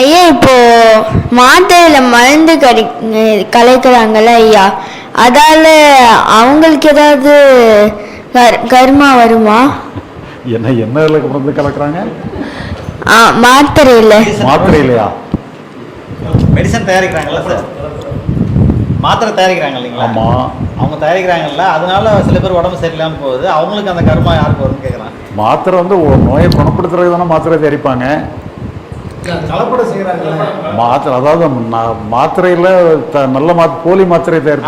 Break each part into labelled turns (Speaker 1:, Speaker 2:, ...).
Speaker 1: ஐயா இப்போ மாத்திரையில மருந்து கடி கலைக்கிறாங்கல்ல ஐயா அதால அவங்களுக்கு ஏதாவது கர்- கர்மா வருமா?
Speaker 2: என்ன என்ன மருந்து கலக்குறாங்க?
Speaker 1: மாத்திரையில.
Speaker 2: மாத்திரை இல்லையா
Speaker 3: மெடிசன் தயாரிக்கிறாங்கல்ல சார் மாத்திரை தயாரிக்கிறாங்க இல்லைங்களா?
Speaker 2: ஆமாம்
Speaker 3: அவங்க தயாரிக்கிறாங்கல்ல அதனால சில பேர் உடம்பு சரியில்லாமல் போகுது. அவங்களுக்கு அந்த கர்மா யாருக்கு வரும்னு கேட்குறான்
Speaker 2: மாத்திரை வந்து ஒரு நோயை குணப்படுத்துறதுக்கு தானே மாத்திரை தயாரிப்பாங்க. மாத்திரை அதாவது மாத்திரையில த- நல்ல மா போலி மாத்திரை தயார்.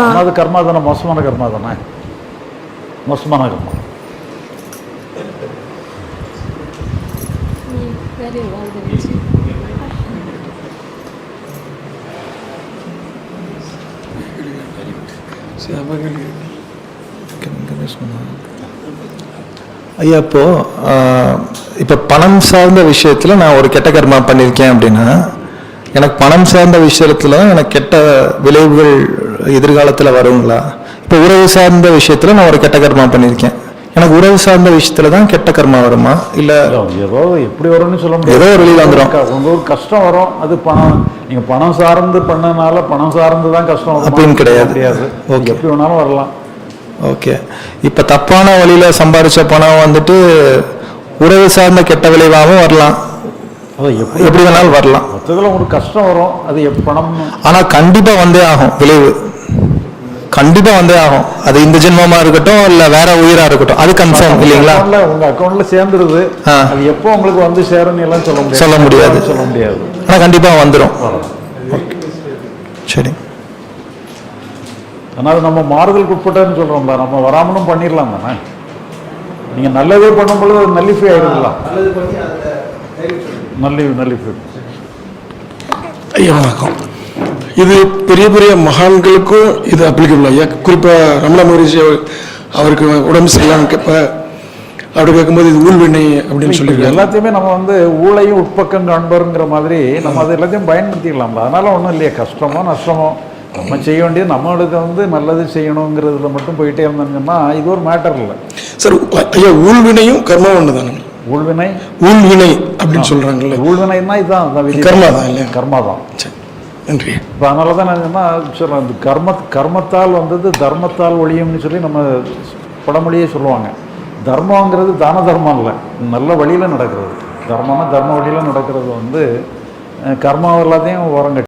Speaker 2: ஆனா அது கர்மா தானே மோசமான கர்மா தானே? மோசமான கர்மா.
Speaker 4: ஐயா இப்போ இப்போ பணம் சார்ந்த விஷயத்தில் நான் ஒரு கெட்ட கர்மா பண்ணியிருக்கேன் அப்படின்னா எனக்கு பணம் சார்ந்த விஷயத்தில் எனக்கு கெட்ட விளைவுகள் எதிர்காலத்தில் வருங்களா? இப்போ உறவு சார்ந்த விஷயத்தில் நான் ஒரு கெட்ட கர்மா பண்ணியிருக்கேன் எனக்கு உறவு சார்ந்த விஷயத்துல தான் கெட்ட கர்மா வருமா? இல்ல
Speaker 2: ஏதோ எப்படி வரும்னு சொல்ல முடியாது.
Speaker 4: ஏதோ ஒரு வழியில வந்துரும்.
Speaker 2: க- உங்க ஒரு கஷ்டம் வரும். அது பணம். நீங்க பணம் சார்ந்து பண்ணனால பணம் சார்ந்து தான் கஷ்டம் வருமா?
Speaker 4: அப்படின்னு கிடையாது.
Speaker 2: முடியாது
Speaker 4: Okay.
Speaker 2: எப்படி வேணாலும் வரலாம்.
Speaker 4: ஓகே. இப்போ தப்பான வழியில சம்பாரிச்ச பணம் வந்துட்டு உறவு சார்ந்த கெட்ட விளைவாகவும் வரலாம்.
Speaker 2: எப்படி
Speaker 4: வேணாலும் வரலாம்.
Speaker 2: மொத்தத்தில் உங்களுக்கு கஷ்டம் வரும். அது பணம்
Speaker 4: ஆனா கண்டிப்பா வந்தே ஆகும் விளைவு. கண்டிப்பா வந்தே ஆகும். அது இந்த ஜென்மமா இருக்கட்டும் இல்ல வேற உயிரா இருக்கட்டும். அது கன்ஃபார்ம் இல்லைங்களா?
Speaker 2: அக்கௌண்ட்ல உங்க அக்கௌண்ட்ல சேர்ந்துருது.
Speaker 4: ஆ.
Speaker 2: அது எப்போ உங்களுக்கு வந்து சேரும்னு எல்லாம் சொல்ல முடியாது.
Speaker 4: சொல்ல முடியாது.
Speaker 2: சொல்ல முடியாது.
Speaker 4: ஆனா கண்டிப்பா வந்துடும் சரி.
Speaker 2: ஆனால் அது நம்ம மாறுதலுக்கு உட்பட்டதுன்னு சொல்றோம்ல. நம்ம வராமலும் பண்ணிடலாம் தானே? நீங்க நல்லதே பண்ணும் பொழுது அது நல்லிஃபை ஆயிடுங்களா நல்லி நல்லிஃபை
Speaker 5: ஐயா வணக்கம். இது பெரிய பெரிய மகான்களுக்கும் இது அப்ளிகபிள் ஐயா குறிப்பாக ரமண மகரிஷி அவர்- அவருக்கு உடம்பு சரியில்லாம கேட்ப அப்படி கேட்கும்போது இது ஊழ்வினை அப்படின்னு
Speaker 2: இப்ப
Speaker 5: சொல்லியிருக்காங்க
Speaker 2: எல்லாத்தையுமே நம்ம வந்து ஊழையும் உட்பக்கம் காண்பருங்கிற மாதிரி நம்ம அது எல்லாத்தையும் பயன்படுத்திக்கலாம்ல. அதனால ஒன்றும் இல்லையா. கஷ்டமோ நஷ்டமோ நம்ம செய்ய வேண்டியது நம்மளுக்கு வந்து நல்லது செய்யணுங்கிறதுல மட்டும் போயிட்டே இருந்தோம்னா இது ஒரு மேட்டர் இல்லை.
Speaker 5: சார் ஐயா ஊழ்வினையும் கர்மா ஒன்று தானுங்க
Speaker 2: ஊழ்வினை
Speaker 5: ஊழ்வினை அப்படின்னு சொல்றாங்கல்ல.
Speaker 2: ஊழ்வினைன்னா இதுதான்.
Speaker 5: கர்மா தான் இல்லையா?
Speaker 2: கர்மா தான்.
Speaker 5: சரி. நன்றி.
Speaker 2: இப்போ அதனால தான் நான் என்ன இந்த கர்ம கர்மத்தால் வந்தது தர்மத்தால் ஒழியும்னு சொல்லி நம்ம பழமொழியே சொல்லுவாங்க. தர்மங்கிறது தான தர்மம் இல்லை நல்ல வழியில் நடக்கிறது. தர்மம்னா தர்ம வழியில் நடக்கிறது வந்து அஹ், கர்மா எல்லாத்தையும் உரங்கட்டி